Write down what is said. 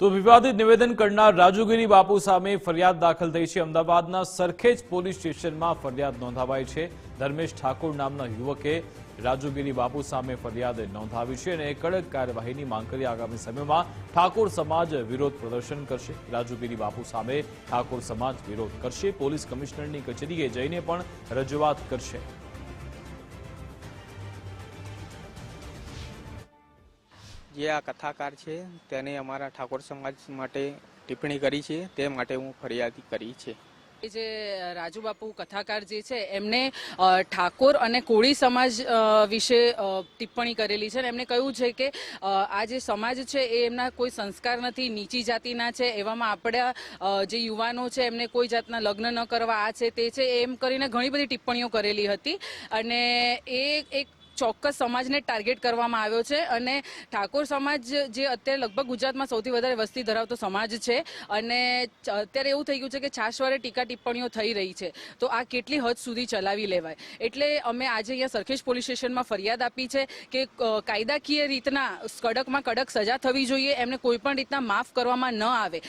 તો વિવાદિત નિવેદન કરનાર રાજુગીરી બાપુ સામે ફરિયાદ દાખલ થઈ છે. અમદાવાદના સરખેજ પોલીસ સ્ટેશનમાં ફરિયાદ નોંધાવાઈ છે. ધર્મેશ ઠાકોર નામના યુવકે રાજુગીરી બાપુ સામે ફરિયાદ નોંધાવી છે અને કડક કાર્યવાહીની માંગ કરી આગામી સમયમાં ઠાકોર સમાજ વિરોધ પ્રદર્શન કરશે. રાજુગીરી બાપુ સામે ઠાકોર સમાજ વિરોધ કરશે. પોલીસ કમિશનરની કચેરીએ જઈને પણ રજૂઆત કરશે. જે આ કથાકાર છે, તેને અમારા ઠાકોર સમાજ માટે ટિપ્પણી કરી છે, તે માટે હું ફરિયાદ કરી છે. જે રાજુ બાપુ કથાકાર જે છે, એમને ઠાકોર અને કોળી સમાજ વિશે ટિપ્પણી કરેલી છે અને એમને કહ્યું છે કે આ જે સમાજ છે, એ એમના કોઈ સંસ્કાર નથી, નીચી જાતિના છે, એવામાં આપણા જે યુવાનો છે, એમને કોઈ જાતના લગ્ન ન કરવા આ છે, તે છે, એમ કરીને ઘણી બધી ટિપ્પણીઓ કરેલી હતી. અને એ એક ચોક્કસ સમાજને ટાર્ગેટ કરવામાં આવ્યો છે અને ઠાકોર સમાજ જે અત્યારે લગભગ ગુજરાતમાં સૌથી વધારે વસ્તી ધરાવતો સમાજ છે અને અત્યારે એવું થઈ ગયું છે કે છાશવારે ટીકા ટિપ્પણીઓ થઈ રહી છે. તો આ કેટલી હદ સુધી ચલાવી લેવાય? એટલે અમે આજે અહીંયા સરખેજ પોલીસ સ્ટેશનમાં ફરિયાદ આપી છે કે કાયદાકીય રીતના કડકમાં કડક સજા થવી જોઈએ, એમને કોઈ પણ રીતના માફ કરવામાં ન આવે.